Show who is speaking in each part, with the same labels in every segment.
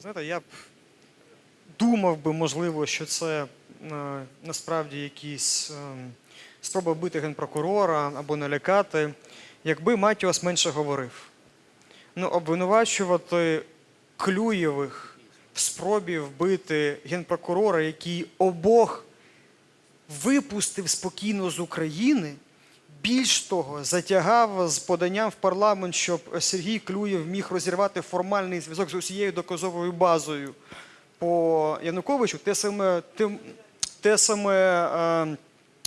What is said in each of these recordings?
Speaker 1: Знаєте, я б думав би, можливо, що це е, насправді якісь е, спроба бити генпрокурора або налякати, якби Матіос менше говорив. Ну, обвинувачувати Клюєвих в спробі вбити генпрокурора, який обох випустив спокійно з України. Більш того, затягав з поданням в парламент, щоб Сергій Клюєв міг розірвати формальний зв'язок з усією доказовою базою по Януковичу. Те саме, те, те саме е,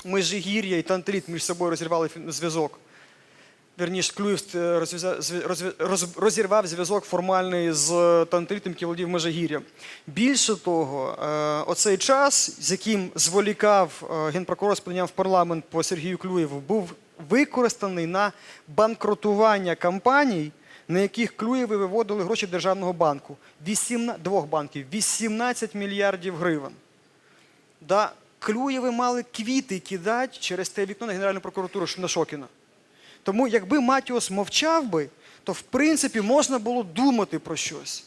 Speaker 1: Межигір'я і Тантріт між собою розірвали зв'язок. Вірніше, Клюєв е, розірвав зв'язок формальний з Тантритом, який володів Межигір'ям. Більше того, е, оцей час, з яким зволікав е, генпрокурор з поданням в парламент по Сергію Клюєву, був використаний на банкротування компаній, на яких Клюєви виводили гроші Державного банку. 18, двох банків 18 мільярдів гривень. Да, Клюєви мали квіти кидати через те вікно на Генеральну прокуратуру на Шокіна. Тому якби Матіос мовчав би, то в принципі можна було думати про щось.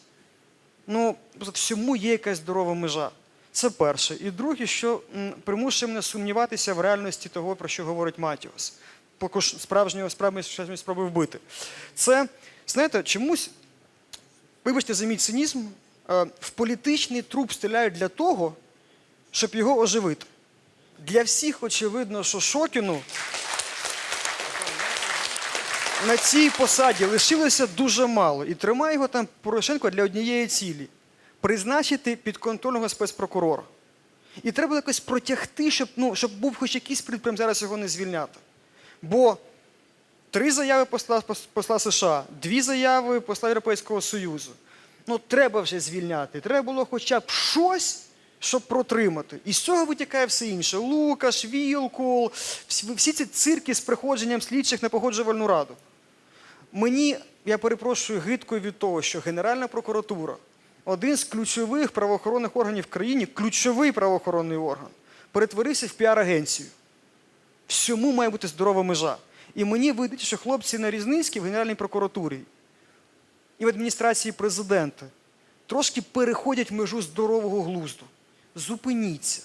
Speaker 1: Ну, всьому є якась здорова межа. Це перше. І друге, що примушує мене сумніватися в реальності того, про що говорить Матіос. Поки ж справжнього справжньої спроби вбити. Це, знаєте, чомусь, вибачте за мій цинізм, е, в політичний труп стріляють для того, щоб його оживити. Для всіх очевидно, що Шокіну на цій посаді лишилося дуже мало. І тримає його там Порошенко для однієї цілі призначити підконтрольного спецпрокурора. І треба якось протягти, щоб, ну, щоб був хоч якийсь привід зараз його не звільняти. Бо три заяви посла, посла США, дві заяви посла Європейського Союзу. Ну, треба вже звільняти. Треба було хоча б щось, щоб протримати. І з цього витікає все інше. Лукаш, Вілкул, всі, ці цирки з приходженням слідчих на погоджувальну раду. Мені, я перепрошую, гидко від того, що Генеральна прокуратура, один з ключових правоохоронних органів в країні, ключовий правоохоронний орган, перетворився в піар-агенцію. Всьому має бути здорова межа. І мені видить, що хлопці на Різницькій в Генеральній прокуратурі і в адміністрації президента трошки переходять межу здорового глузду. Зупиніться.